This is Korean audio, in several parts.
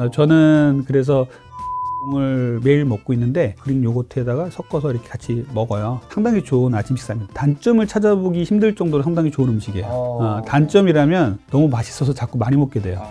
어, 저는 그래서 을 매일 먹고 있는데 그릭 요거트에다가 섞어서 이렇게 같이 먹어요. 상당히 좋은 아침 식사입니다. 단점을 찾아보기 힘들 정도로 상당히 좋은 음식이에요. 어. 어, 단점이라면 너무 맛있어서 자꾸 많이 먹게 돼요.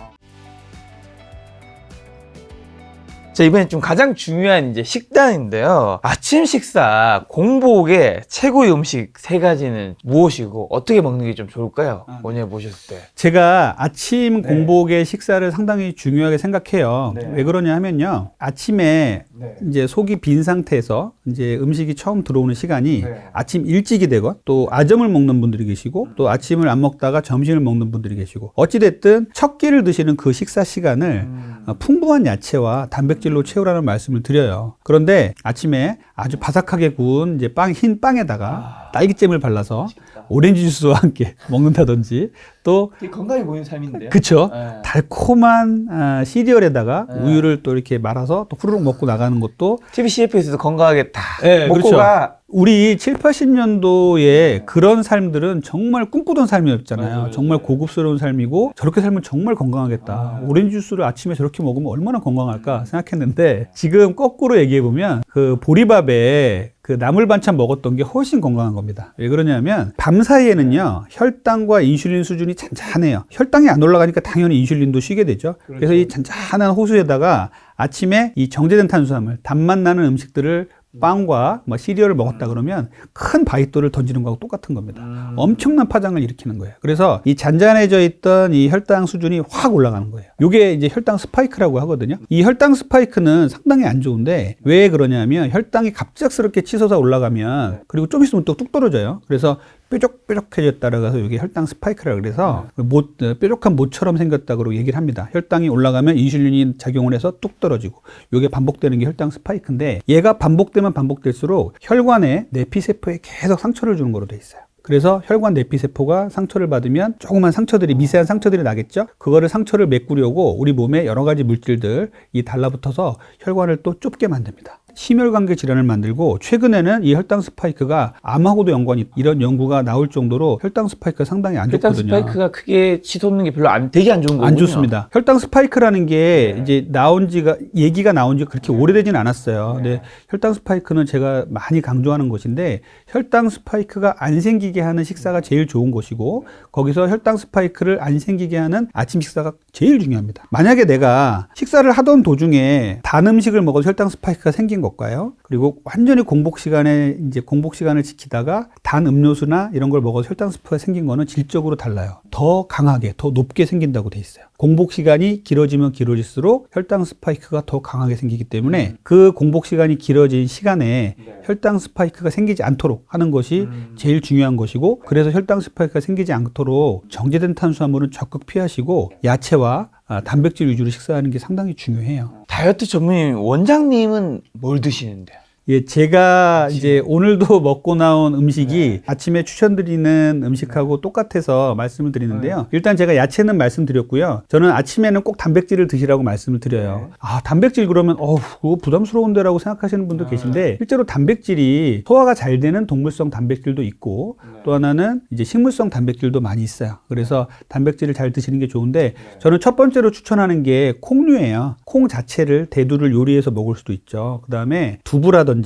자, 이번엔 좀 가장 중요한 이제 식단인데요. 아침 식사 공복에 최고의 음식 세 가지는 무엇이고 어떻게 먹는 게 좀 좋을까요? 아, 네. 원예 보셨을 때. 제가 아침 네. 공복의 식사를 상당히 중요하게 생각해요. 네. 왜 그러냐 하면요. 아침에 네. 이제 속이 빈 상태에서 이제 음식이 처음 들어오는 시간이 네. 아침 일찍이 되건 또 아점을 먹는 분들이 계시고 또 아침을 안 먹다가 점심을 먹는 분들이 계시고 어찌됐든 첫 끼를 드시는 그 식사 시간을 음. 어, 풍부한 야채와 단백질로 채우라는 말씀을 드려요. 그런데 아침에 아주 바삭하게 구운 이제 빵, 흰 빵에다가 딸기잼을 발라서 오렌지 주스와 함께 먹는다든지 또 건강해 보이는 삶인데요. 그쵸 네. 달콤한 아, 시리얼에다가 네. 우유를 또 이렇게 말아서 또 후루룩 먹고 나가는 것도 TV CF에서도 건강하게 다 네, 먹고 그렇죠. 가. 우리 7, 80년도에 그런 삶들은 정말 꿈꾸던 삶이었잖아요. 맞아요, 맞아요. 정말 고급스러운 삶이고 저렇게 살면 정말 건강하겠다. 아. 오렌지 주스를 아침에 저렇게 먹으면 얼마나 건강할까 생각했는데 지금 거꾸로 얘기해 보면 그 보리밥에 그 나물 반찬 먹었던 게 훨씬 건강한 겁니다. 왜 그러냐면 밤 사이에는요 혈당과 인슐린 수준이 잔잔해요. 혈당이 안 올라가니까 당연히 인슐린도 쉬게 되죠. 그래서이 잔잔한 호수에다가 아침에 이 정제된 탄수화물, 단맛 나는 음식들을 빵과 뭐 시리얼을 먹었다 그러면 큰 바이토를 던지는 거하고 똑같은 겁니다. 음. 엄청난 파장을 일으키는 거예요. 그래서 이 잔잔해져 있던 이 혈당 수준이 확 올라가는 거예요. 이게 이제 혈당 스파이크라고 하거든요. 이 혈당 스파이크는 상당히 안 좋은데 왜 그러냐면 혈당이 갑작스럽게 치솟아 올라가면 그리고 좀 있으면 또 뚝 떨어져요. 그래서 뾰족뾰족해졌다 따라가서 이게 혈당 스파이크라 그래서 못 어, 뾰족한 못처럼 생겼다고 얘기를 합니다. 혈당이 올라가면 인슐린이 작용을 해서 뚝 떨어지고 이게 반복되는 게 혈당 스파이크인데 얘가 반복되면 반복될수록 혈관에 내피세포에 계속 상처를 주는 거로 돼 있어요. 그래서 혈관 내피 세포가 상처를 받으면 조그만 상처들이 미세한 상처들이 나겠죠. 그거를 상처를 메꾸려고 우리 몸에 여러 가지 물질들 이 달라붙어서 혈관을 또 좁게 만듭니다. 심혈관계 질환을 만들고 최근에는 이 혈당 스파이크가 암하고도 연관이 이런 연구가 나올 정도로 혈당 스파이크가 상당히 안 혈당 좋거든요. 스파이크가 크게 치솟는 게 별로 안 되게 안 좋은 거군요. 안 좋습니다. 혈당 스파이크라는 게 네. 이제 나온 지가 얘기가 나온 지가 그렇게 오래되진 않았어요. 근데 혈당 스파이크는 제가 많이 강조하는 것인데 혈당 스파이크가 안 생기게 하는 식사가 제일 좋은 것이고 거기서 혈당 스파이크를 안 생기게 하는 아침 식사가 제일 중요합니다. 만약에 내가 식사를 하던 도중에 단 음식을 먹어서 혈당 스파이크가 생긴 것과요. 그리고 완전히 공복 시간에 이제 공복 시간을 지키다가 단 음료수나 이런 걸 먹어서 혈당 스파이크가 생긴 거는 질적으로 달라요. 더 강하게, 더 높게 생긴다고 돼 있어요. 공복 시간이 길어지면 길어질수록 혈당 스파이크가 더 강하게 생기기 때문에 그 공복 시간이 길어진 시간에 혈당 스파이크가 생기지 않도록 하는 것이 제일 중요한 것이고 그래서 혈당 스파이크가 생기지 않도록 정제된 탄수화물은 적극 피하시고 야채와 아, 단백질 위주로 식사하는 게 상당히 중요해요. 다이어트 전문인 원장님은 뭘 드시는데요? 예, 제가 이제 오늘도 먹고 나온 음식이 아침에 추천드리는 음식하고 똑같아서 말씀을 드리는데요. 일단 제가 야채는 말씀드렸고요. 저는 아침에는 꼭 단백질을 드시라고 말씀을 드려요. 아, 단백질 그러면 어우, 그거 부담스러운데라고 생각하시는 분도 계신데 실제로 단백질이 소화가 잘 되는 동물성 단백질도 있고 또 하나는 이제 식물성 단백질도 많이 있어요. 그래서 단백질을 잘 드시는 게 좋은데 저는 첫 번째로 추천하는 게 콩류예요. 콩 자체를 대두를 요리해서 먹을 수도 있죠. 그다음에 두부라든지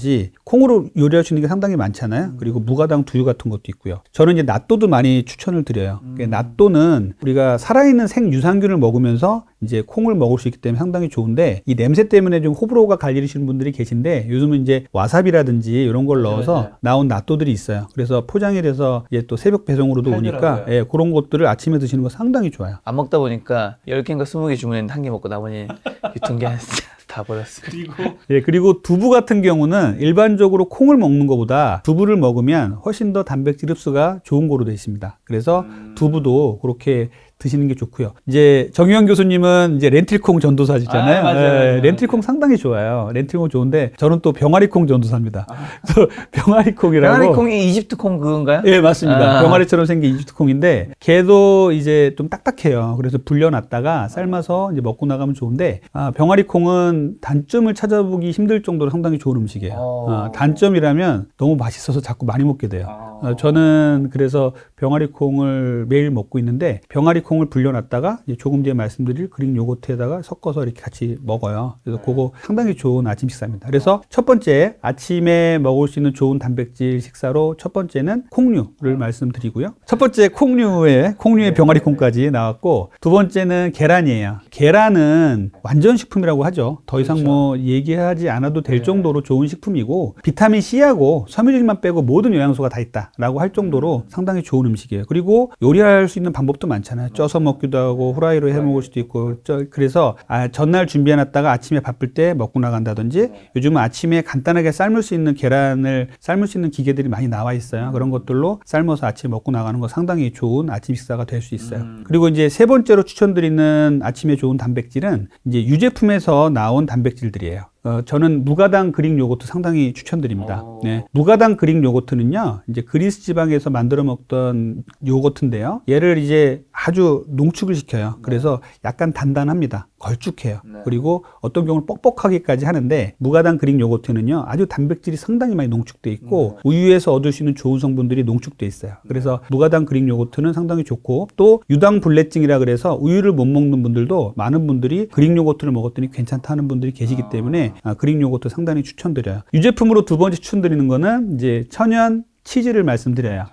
콩으로 요리할 수 있는 게 상당히 많잖아요. 그리고 무가당 두유 같은 것도 있고요. 저는 이제 낫또도 많이 추천을 드려요. 그러니까 낫또는 우리가 살아있는 생유산균을 먹으면서 이제 콩을 먹을 수 있기 때문에 상당히 좋은데 이 냄새 때문에 좀 호불호가 갈리시는 분들이 계신데 요즘은 이제 와사비라든지 이런 걸 넣어서 맞아요. 나온 낫또들이 있어요. 그래서 포장이 돼서 이제 또 새벽 배송으로도 오니까. 예, 그런 것들을 아침에 드시는 거 상당히 좋아요. 안 먹다 보니까 10개인가 20개 주문했는데 한 개 먹고 나머지 유통기 한 다 버렸어요. 그리고 예, 그리고 두부 같은 경우는 일반적으로 콩을 먹는 것보다 두부를 먹으면 훨씬 더 단백질 흡수가 좋은 거로 되어 있습니다. 그래서 두부도 그렇게 드시는 게 좋고요. 이제 정유영 교수님은 이제 렌틸콩 전도사시잖아요. 아, 맞아요, 예, 맞아요. 렌틸콩 상당히 좋아요. 렌틸콩 좋은데 저는 또 병아리콩 전도사입니다. 그래서 병아리콩이라고 병아리 콩이 이집트 콩 그건가요? 예, 맞습니다. 아. 병아리처럼 생긴 이집트 콩인데 걔도 이제 좀 딱딱해요. 그래서 불려놨다가 삶아서 이제 먹고 나가면 좋은데 아, 병아리 콩은 단점을 찾아보기 힘들 정도로 상당히 좋은 음식이에요. 어. 아, 단점이라면 너무 맛있어서 자꾸 많이 먹게 돼요. 어, 저는 그래서 병아리 콩을 매일 먹고 있는데 병아리 콩을 불려놨다가 이제 조금 뒤에 말씀드릴 그릭 요거트에다가 섞어서 이렇게 같이 먹어요. 그래서 그거 상당히 좋은 아침 식사입니다. 그래서 첫 번째 아침에 먹을 수 있는 좋은 단백질 식사로 첫 번째는 콩류를 말씀드리고요. 첫 번째 콩류에 콩류에 병아리 콩까지 나왔고 두 번째는 계란이에요. 계란은 완전 식품이라고 하죠. 더 이상 뭐 얘기하지 않아도 될 정도로 좋은 식품이고 비타민 C하고 섬유질만 빼고 모든 영양소가 다 있다라고 할 정도로 상당히 좋은 음식이에요. 그리고 요리할 수 있는 방법도 많잖아요. 쪄서 먹기도 하고 후라이로 해 먹을 수도 있고 쪄- 그래서 아, 전날 준비해 놨다가 아침에 바쁠 때 먹고 나간다든지 요즘은 아침에 간단하게 삶을 수 있는 계란을 삶을 수 있는 기계들이 많이 나와 있어요. 그런 것들로 삶아서 아침에 먹고 나가는 거 상당히 좋은 아침 식사가 될 수 있어요. 그리고 이제 세 번째로 추천드리는 아침에 좋은 단백질은 이제 유제품에서 나온 단백질들이에요. 어, 저는 무가당 그릭 요거트 상당히 추천드립니다. 오. 네. 무가당 그릭 요거트는요, 이제 그리스 지방에서 만들어 먹던 요거트인데요. 얘를 이제 아주 농축을 시켜요. 그래서 약간 단단합니다. 걸쭉해요. 네. 그리고 어떤 경우는 뻑뻑하기까지 하는데 무가당 그릭 요거트는요, 아주 단백질이 상당히 많이 농축돼 있고 우유에서 얻을 수 있는 좋은 성분들이 농축돼 있어요. 그래서 무가당 그릭 요거트는 상당히 좋고 또 유당 불내증이라 그래서 우유를 못 먹는 분들도 많은 분들이 그릭 요거트를 먹었더니 괜찮다는 분들이 계시기 때문에 아, 그릭 요거트 상당히 추천드려요. 유제품으로 두 번째 추천드리는 거는 이제 천연 치즈를 말씀드려요.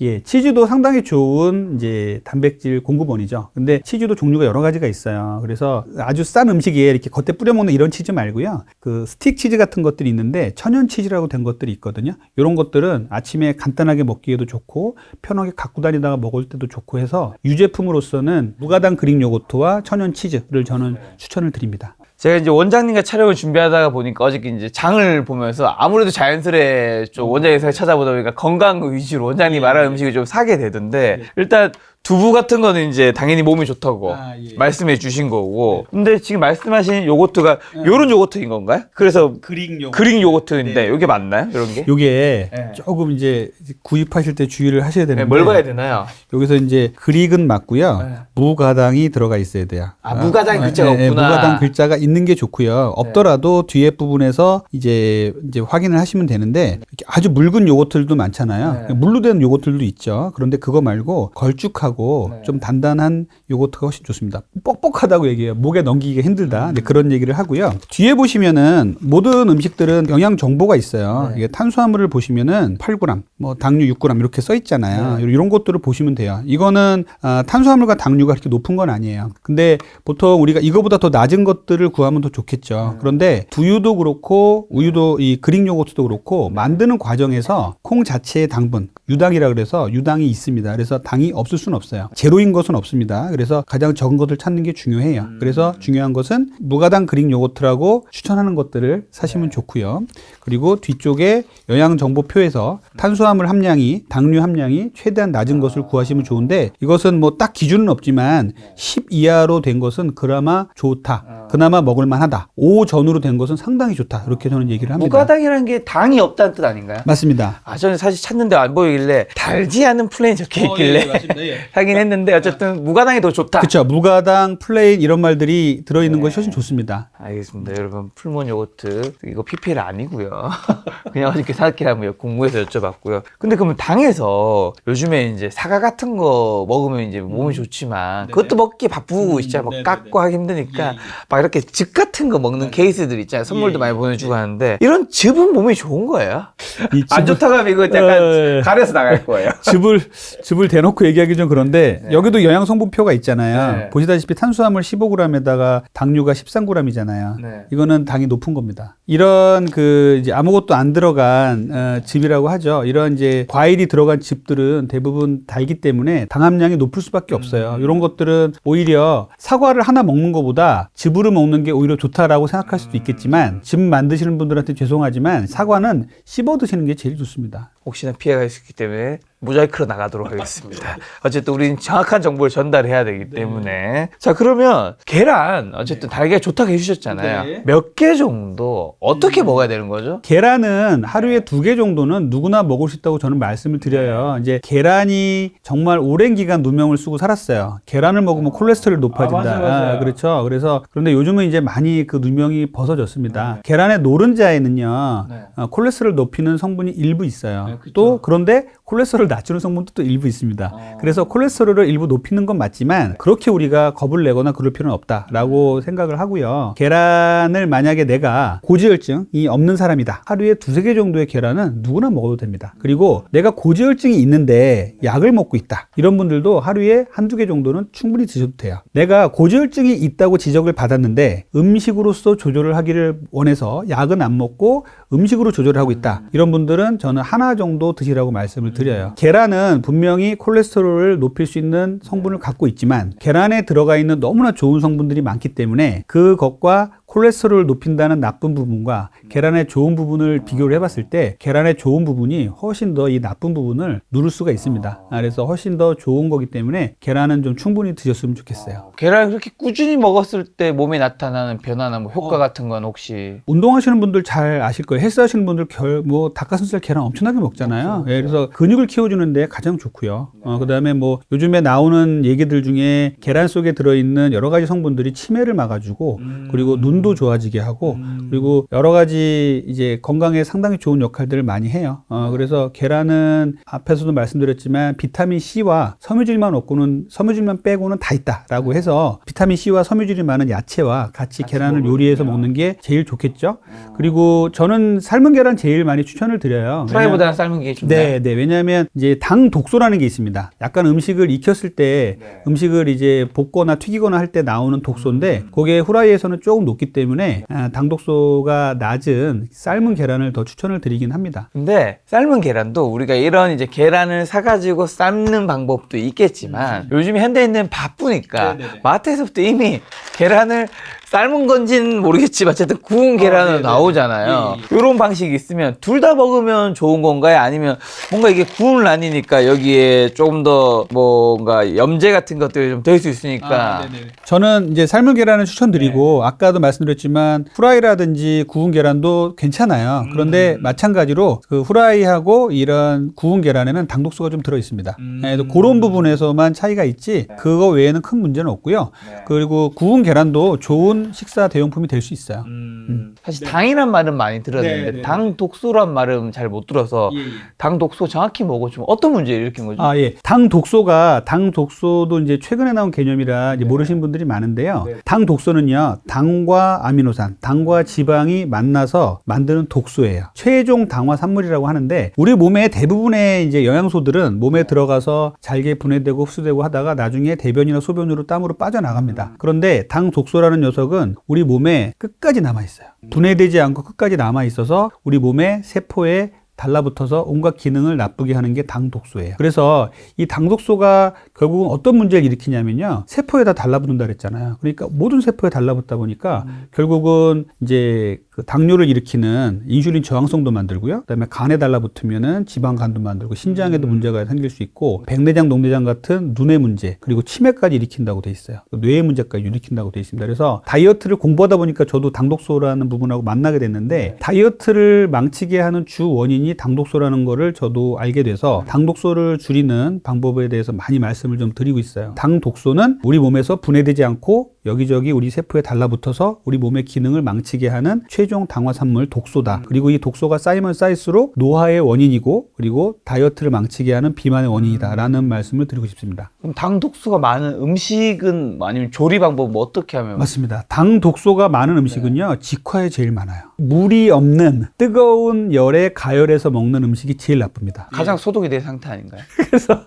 예, 치즈도 상당히 좋은 이제 단백질 공급원이죠. 근데 치즈도 종류가 여러 가지가 있어요. 그래서 아주 싼 음식에 이렇게 겉에 뿌려 먹는 이런 치즈 말고요. 그 스틱 치즈 같은 것들이 있는데 천연 치즈라고 된 것들이 있거든요. 이런 것들은 아침에 간단하게 먹기에도 좋고 편하게 갖고 다니다가 먹을 때도 좋고 해서 유제품으로서는 무가당 그릭 요거트와 천연 치즈를 저는 추천을 드립니다. 제가 이제 원장님과 촬영을 준비하다가 보니까 어저께 이제 장을 보면서 아무래도 자연스레 좀 원장님에서 찾아보다 보니까 건강 위주로 원장님 말하는 음식을 좀 사게 되던데 일단 두부 같은 거는 이제 당연히 몸에 좋다고 아, 예. 말씀해 주신 거고 근데 지금 말씀하신 요거트가 요런 요거트인 건가요? 그래서 그릭 요거트. 그릭 요거트인데 요게 맞나요? 이런 게? 요게 네. 조금 이제 구입하실 때 주의를 하셔야 되는데 네, 뭘 봐야 되나요? 여기서 이제 그릭은 맞고요. 네. 무가당이 들어가 있어야 돼요. 아, 무가당 글자가 예, 예, 없구나. 네. 무가당 글자가 있는 게 좋고요. 없더라도 뒤에 부분에서 이제 이제 확인을 하시면 되는데 아주 묽은 요거트들도 많잖아요. 네. 물로 된 요거트들도 있죠. 그런데 그거 말고 걸쭉하고 네. 좀 단단한 요거트가 훨씬 좋습니다. 뻑뻑하다고 얘기해요. 목에 넘기기가 힘들다. 음. 네, 그런 얘기를 하고요. 뒤에 보시면은 모든 음식들은 영양 정보가 있어요. 네. 이게 탄수화물을 보시면은 8g, 뭐 당류 6g 이렇게 써 있잖아요. 네. 이런 것들을 보시면 돼요. 이거는 아, 탄수화물과 당류가 그렇게 높은 건 아니에요. 근데 보통 우리가 이거보다 더 낮은 것들을 구하면 더 좋겠죠. 그런데 두유도 그렇고 우유도 이 그릭 요거트도 그렇고 만드는 과정에서 콩 자체의 당분 유당이라 그래서 유당이 있습니다. 그래서 당이 없을 수는 없어요. 제로인 것은 없습니다. 그래서 가장 적은 것을 찾는 게 중요해요. 그래서 중요한 것은 무가당 그릭 요거트라고 추천하는 것들을 사시면 좋고요. 그리고 뒤쪽에 영양 정보표에서 탄수화물 함량이 당류 함량이 최대한 낮은 것을 구하시면 좋은데 이것은 뭐 딱 기준은 없지만 10 이하로 된 것은 그나마 좋다. 그나마 먹을 만하다. 5 전후로 된 것은 상당히 좋다. 이렇게 저는 얘기를 합니다. 무가당이라는 게 당이 없다는 뜻 아닌가요? 맞습니다. 아 저는 사실 찾는데 안 보이길래 달지 않은 플레인 적혀 있길래 하긴 했는데 어쨌든 무가당이 더 좋다. 그렇죠. 무가당, 플레인 이런 말들이 들어 있는 것이 훨씬 좋습니다. 알겠습니다. 여러분 풀몬 요거트 이거 PPL 아니고요. 그냥 어저께 사왔긴 하고요. 궁금해서 여쭤봤고요. 근데 그러면 당에서 요즘에 이제 사과 같은 거 먹으면 이제 몸이 좋지만 그것도 먹기 바쁘고 있잖아요. 뭐 네네네. 깎고 하기 힘드니까 예, 예. 막 이렇게 즙 같은 거 먹는 케이스들 있잖아요. 선물도 예, 많이 예. 보내주고 하는데 이런 즙은 몸에 좋은 거예요. 이안 좋다고 하면 이거 어, 약간 예. 가려서 나갈 거예요. 즙을 즙을 대놓고 얘기하기 좀 그런 데 여기도 영양 성분표가 있잖아요. 네. 보시다시피 탄수화물 15g에다가 당류가 13g이잖아요. 네. 이거는 당이 높은 겁니다. 이런 그 이제 아무것도 안 들어간 어, 즙이라고 하죠. 이런 이제 과일이 들어간 즙들은 대부분 달기 때문에 당 함량이 높을 수밖에 없어요. 이런 것들은 오히려 사과를 하나 먹는 것보다 즙으로 먹는 게 오히려 좋다라고 생각할 수도 있겠지만 즙 만드시는 분들한테 죄송하지만 사과는 씹어 드시는 게 제일 좋습니다. 혹시나 피해가 있기 때문에 모자이크로 나가도록 하겠습니다. 어쨌든 우리는 정확한 정보를 전달해야 되기 때문에 자 그러면 계란 어쨌든 달걀 좋다고 해주셨잖아요. 네. 몇 개 정도 어떻게 먹어야 되는 거죠? 계란은 하루에 두 개 정도는 누구나 먹을 수 있다고 저는 말씀을 드려요. 이제 계란이 정말 오랜 기간 누명을 쓰고 살았어요. 계란을 먹으면 콜레스테롤이 높아진다. 아, 맞아요, 맞아요. 그렇죠. 그래서 그런데 요즘은 이제 많이 그 누명이 벗어졌습니다. 계란의 노른자에는요, 네. 어, 콜레스테롤 높이는 성분이 일부 있어요. 네, 그쵸. 또 그런데 콜레스테롤을 낮추는 성분도 또 일부 있습니다. 어. 그래서 콜레스테롤을 일부 높이는 건 맞지만 그렇게 우리가 겁을 내거나 그럴 필요는 없다라고 생각을 하고요. 계란을 만약에 내가 고지혈증이 없는 사람이다. 하루에 두세 개 정도의 계란은 누구나 먹어도 됩니다. 그리고 내가 고지혈증이 있는데 약을 먹고 있다. 이런 분들도 하루에 한두 개 정도는 충분히 드셔도 돼요. 내가 고지혈증이 있다고 지적을 받았는데 음식으로서 조절을 하기를 원해서 약은 안 먹고 음식으로 조절을 하고 있다. 이런 분들은 저는 하나 정도 드시라고 말씀을 드려요. 계란은 분명히 콜레스테롤을 높일 수 있는 성분을 갖고 있지만 계란에 들어가 있는 너무나 좋은 성분들이 많기 때문에 그것과 콜레스테롤을 높인다는 나쁜 부분과 계란의 좋은 부분을 비교를 해봤을 때 계란의 좋은 부분이 훨씬 더 이 나쁜 부분을 누를 수가 있습니다. 아, 그래서 훨씬 더 좋은 거기 때문에 계란은 좀 충분히 드셨으면 좋겠어요. 계란을 그렇게 꾸준히 먹었을 때 몸에 나타나는 변화나 뭐 어. 효과 같은 건 혹시 운동하시는 분들 잘 아실 거예요. 헬스 하시는 분들 결, 뭐 닭가슴살 계란 엄청나게 먹잖아요. 예, 그래서 근육을 키워주는데 가장 좋고요. 어, 그 다음에 뭐 요즘에 나오는 얘기들 중에 계란 속에 들어있는 여러 가지 성분들이 치매를 막아주고 그리고 눈도 좋아지게 하고 그리고 여러 가지 이제 건강에 상당히 좋은 역할들을 많이 해요. 어, 그래서 계란은 앞에서도 말씀드렸지만 비타민 C와 섬유질만 없고는 섬유질만 빼고는 다 있다라고 해서 비타민 C와 섬유질이 많은 야채와 같이 계란을 요리해서 먹는 게 제일 좋겠죠. 그리고 저는 삶은 계란 제일 많이 추천을 드려요. 프라이보다는 삶은 게 좋나요? 네, 네. 왜냐하면 이제 당 독소라는 게 있습니다. 약간 음식을 익혔을 때 음식을 이제 볶거나 튀기거나 할 때 나오는 독소인데 그게 후라이에서는 조금 높기 때문에 아, 당 독소가 낮은 삶은 계란을 더 추천을 드리긴 합니다. 근데 삶은 계란도 우리가 이런 이제 계란을 사가지고 삶는 방법도 있겠지만 요즘 현대인들은 바쁘니까 음. 네네네. 마트에서부터 이미 계란을 삶은 건지는 모르겠지만 어쨌든 구운 계란은 어, 네네. 나오잖아요. 예, 이런 방식이 있으면 둘 다 먹으면 좋은 건가요? 아니면 뭔가 이게 구운 란이니까 여기에 조금 더 뭔가 염제 같은 것들이 좀 될 수 있으니까 저는 이제 삶은 계란을 추천드리고 아까도 말씀드렸지만 후라이라든지 구운 계란도 괜찮아요. 그런데 마찬가지로 그 후라이하고 이런 구운 계란에는 당독소가 좀 들어 있습니다. 그래서 그런 부분에서만 차이가 있지 그거 외에는 큰 문제는 없고요. 그리고 구운 계란도 좋은 식사 대용품이 될 수 있어요. 사실 당이란 말은 많이 들었는데 네, 네, 당 독소란 말은 잘 못 들어서 당 독소 정확히 뭐고 좀 어떤 문제를 일으킨 거죠? 아, 예. 당 독소가, 당 독소도 이제 최근에 나온 개념이라 이제 모르시는 분들이 많은데요. 당 독소는요, 당과 아미노산, 당과 지방이 만나서 만드는 독소예요. 최종 당화 산물이라고 하는데, 우리 몸의 대부분의 이제 영양소들은 몸에 들어가서 잘게 분해되고 흡수되고 하다가 나중에 대변이나 소변으로 땀으로 빠져나갑니다. 그런데 당 독소라는 녀석은 우리 몸에 끝까지 남아 있어요. 분해되지 않고 끝까지 남아 있어서 우리 몸의 세포에 달라붙어서 온갖 기능을 나쁘게 하는 게 당독소예요. 그래서 이 당독소가 결국은 어떤 문제를 일으키냐면요. 세포에다 달라붙는다 그랬잖아요. 그러니까 모든 세포에 달라붙다 보니까 결국은 이제 그 당뇨를 일으키는 인슐린 저항성도 만들고요. 그다음에 간에 달라붙으면은 지방간도 만들고 신장에도 문제가 생길 수 있고 백내장, 녹내장 같은 눈의 문제 그리고 치매까지 일으킨다고 돼 있어요. 뇌의 문제까지 일으킨다고 돼 있습니다. 그래서 다이어트를 공부하다 보니까 저도 당독소라는 부분하고 만나게 됐는데 다이어트를 망치게 하는 주 원인 이 당독소라는 거를 저도 알게 돼서 당독소를 줄이는 방법에 대해서 많이 말씀을 좀 드리고 있어요. 당독소는 우리 몸에서 분해되지 않고 여기저기 우리 세포에 달라붙어서 우리 몸의 기능을 망치게 하는 최종 당화 산물 독소다. 그리고 이 독소가 쌓이면 쌓일수록 노화의 원인이고 그리고 다이어트를 망치게 하는 비만의 원인이다라는 말씀을 드리고 싶습니다. 그럼 당 독소가 많은 음식은 뭐 아니면 조리 방법 뭐 어떻게 하면 맞습니다. 당 독소가 많은 음식은요, 직화에 제일 많아요. 물이 없는 뜨거운 열에 가열해서 먹는 음식이 제일 나쁩니다. 가장 소독이 된 상태 아닌가요? 그래서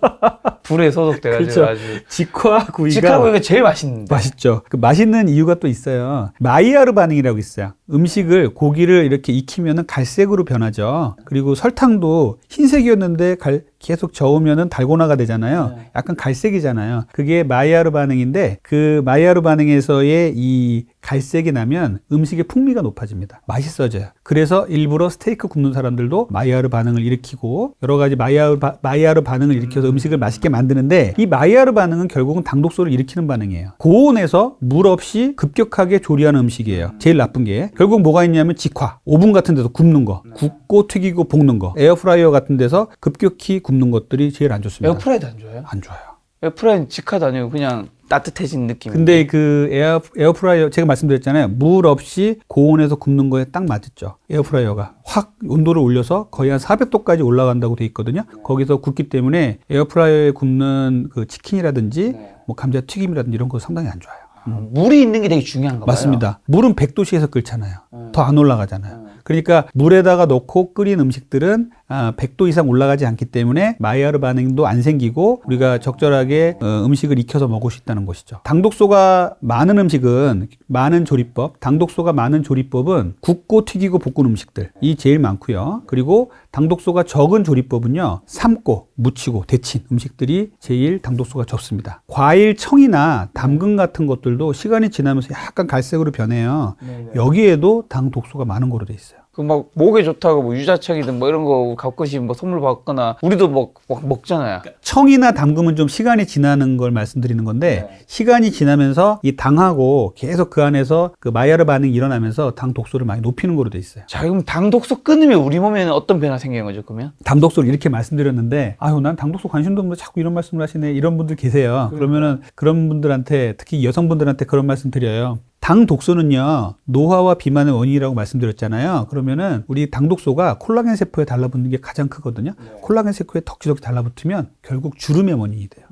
불에 소독돼가지고 그렇죠. 아주 직화 구이가 직화구이가 제일 맛있는데 맛있죠. 그 맛있는 이유가 또 있어요. 마이야르 반응이라고 있어요. 음식을 고기를 이렇게 익히면은 갈색으로 변하죠. 그리고 설탕도 흰색이었는데 갈- 계속 저으면은 달고나가 되잖아요. 약간 갈색이잖아요. 그게 마이야르 반응인데 그 마이야르 반응에서의 이 갈색이 나면 음식의 풍미가 높아집니다. 맛있어져요. 그래서 일부러 스테이크 굽는 사람들도 마이야르 반응을 일으키고 여러 가지 마이야르, 바- 마이야르 반응을 일으켜서 음식을 맛있게 만드는데 이 마이야르 반응은 결국은 당독소를 일으키는 반응이에요. 고온에서 물 없이 급격하게 조리하는 음식이에요. 제일 나쁜 게 결국 뭐가 있냐면 직화, 오븐 같은 데서 굽는 거, 굽고 튀기고 볶는 거, 에어프라이어 같은 데서 급격히 굽는 것들이 제일 안 좋습니다. 에어프라이도 안 좋아요? 안 좋아요. 에어프라이는 직화도 아니고 그냥 따뜻해진 느낌. 근데 그 에어, 에어프라이어 제가 말씀드렸잖아요. 물 없이 고온에서 굽는 거에 딱 맞았죠. 에어프라이어가 확 온도를 올려서 거의 한 400도까지 올라간다고 돼 있거든요. 거기서 굽기 때문에 에어프라이어에 굽는 그 치킨이라든지 뭐 감자 튀김이라든지 이런 거 상당히 안 좋아요. 물이 있는 게 되게 중요한가 봐요. 맞습니다. 물은 100도씨에서 끓잖아요. 음. 더안 올라가잖아요. 음. 그러니까 물에다가 넣고 끓인 음식들은 아, 100도 이상 올라가지 않기 때문에 마이야르 반응도 안 생기고 우리가 적절하게 어, 음식을 익혀서 먹을 수 있다는 것이죠. 당독소가 많은 음식은 많은 조리법, 당독소가 많은 조리법은 굽고 튀기고 볶은 음식들 이 제일 많고요. 그리고 당독소가 적은 조리법은요. 삶고 무치고 데친 음식들이 제일 당독소가 적습니다. 과일 청이나 담근 같은 것들도 시간이 지나면서 약간 갈색으로 변해요. 여기에도 당 독소가 많은 거로 돼 있어요. 그 막 목에 좋다고 뭐 유자청이든 뭐 이런 거 가끔씩 뭐 선물 받거나 우리도 막, 막 먹잖아요. 청이나 담금은 좀 시간이 지나는 걸 말씀드리는 건데 네. 시간이 지나면서 이 당하고 계속 그 안에서 그 마이야르 반응이 일어나면서 당 독소를 많이 높이는 거로 돼 있어요. 자, 그럼 당 독소 끊으면 우리 몸에는 어떤 변화 생기는 거죠, 그러면? 담독소를 이렇게 말씀드렸는데 아유 난 당 독소 관심도 없는데 자꾸 이런 말씀을 하시네 이런 분들 계세요. 그러면은 그런 분들한테 특히 여성분들한테 그런 말씀 드려요. 당 독소는요 노화와 비만의 원인이라고 말씀드렸잖아요. 그러면은 우리 당 독소가 콜라겐 세포에 달라붙는 게 가장 크거든요. 콜라겐 세포에 덕지덕지 달라붙으면 결국 주름의 원인이 돼요.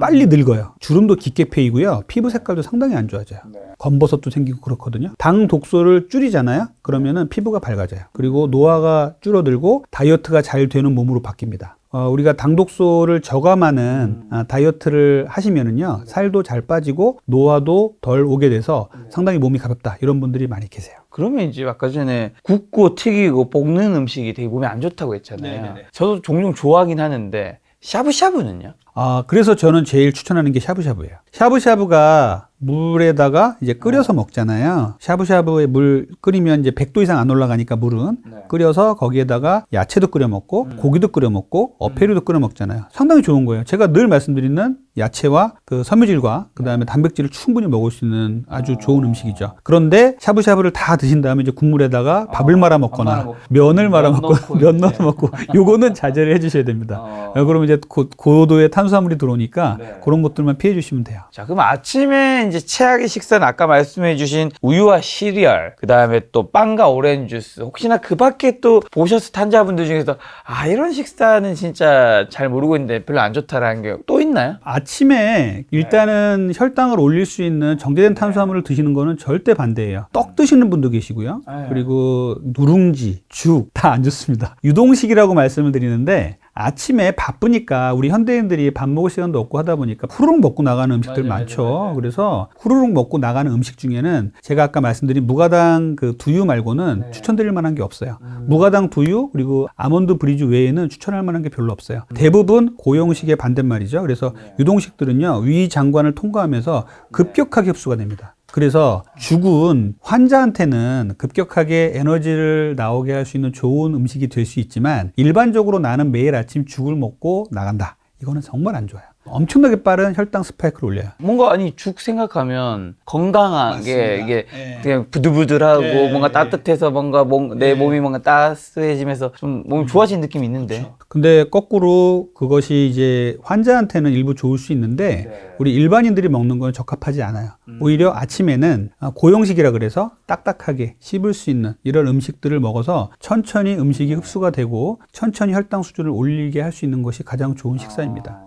빨리 늙어요. 주름도 깊게 패이고요. 피부 색깔도 상당히 안 좋아져요. 검버섯도 생기고 그렇거든요. 당 독소를 줄이잖아요. 그러면은 피부가 밝아져요. 그리고 노화가 줄어들고 다이어트가 잘 되는 몸으로 바뀝니다. 어, 우리가 당독소를 저감하는 아, 다이어트를 하시면은요 살도 잘 빠지고 노화도 덜 오게 돼서 상당히 몸이 가볍다 이런 분들이 많이 계세요. 그러면 이제 아까 전에 굽고 튀기고 볶는 음식이 되게 몸에 안 좋다고 했잖아요. 네네네. 저도 종종 좋아하긴 하는데 샤브샤브는요? 아, 그래서 저는 제일 추천하는 게 샤브샤브예요. 샤브샤브가 물에다가 이제 끓여서 먹잖아요. 샤브샤브에 물 끓이면 이제 100도 이상 안 올라가니까 물은 네. 끓여서 거기에다가 야채도 끓여 먹고 음. 고기도 끓여 먹고 어패류도 끓여 먹잖아요. 상당히 좋은 거예요. 제가 늘 말씀드리는 야채와 그 섬유질과 그다음에 단백질을 충분히 먹을 수 있는 아주 좋은 음식이죠. 그런데 샤브샤브를 다 드신 다음에 이제 국물에다가 밥을 말아 말아 먹거나. 면을 말아 넣고 면. 넣어 먹고 요거는 자제를 해 주셔야 됩니다. 어. 어, 그러면 이제 고, 고도의 탄 수화물이 들어오니까 네. 그런 것들만 피해 주시면 돼요. 자, 그럼 아침에 이제 최악의 식사는 아까 말씀해 주신 우유와 시리얼, 그 다음에 또 빵과 오렌지 주스. 혹시나 그 밖에 또 보셔서 탄자분들 중에서 아, 이런 식사는 진짜 잘 모르고 있는데 별로 안 좋다라는 게 또 있나요? 아침에 일단은 혈당을 올릴 수 있는 정제된 탄수화물을 드시는 거는 절대 반대예요. 떡 드시는 분도 계시고요. 네. 그리고 누룽지, 죽 다 안 좋습니다. 유동식이라고 말씀을 드리는데 아침에 바쁘니까 우리 현대인들이 밥 먹을 시간도 없고 하다 보니까 후루룩 먹고 나가는 음식들 맞아요, 많죠. 맞아요, 맞아요. 그래서 후루룩 먹고 나가는 음식 중에는 제가 아까 말씀드린 무가당 그 두유 말고는 네. 추천드릴 만한 게 없어요. 음. 무가당 두유 그리고 아몬드 브리즈 외에는 추천할 만한 게 별로 없어요. 대부분 고용식의 반대말이죠. 그래서 네. 유동식들은요 위 장관을 통과하면서 급격하게 흡수가 됩니다. 그래서 죽은 환자한테는 급격하게 에너지를 나오게 할 수 있는 좋은 음식이 될 수 있지만 일반적으로 나는 매일 아침 죽을 먹고 나간다. 이거는 정말 안 좋아요. 엄청나게 빠른 혈당 스파이크를 올려요. 뭔가 아니 죽 생각하면 건강하게 맞습니다. 이게 예. 그냥 부들부들하고 예, 뭔가 예. 따뜻해서 뭔가 몸- 내 예. 몸이 뭔가 따스해지면서 좀 몸이 좋아지는 느낌이 있는데 근데 거꾸로 그것이 이제 환자한테는 일부 좋을 수 있는데 우리 일반인들이 먹는 건 적합하지 않아요. 오히려 아침에는 아, 고용식이라 그래서 딱딱하게 씹을 수 있는 이런 음식들을 먹어서 천천히 음식이 흡수가 되고 천천히 혈당 수준을 올리게 할 수 있는 것이 가장 좋은 식사입니다.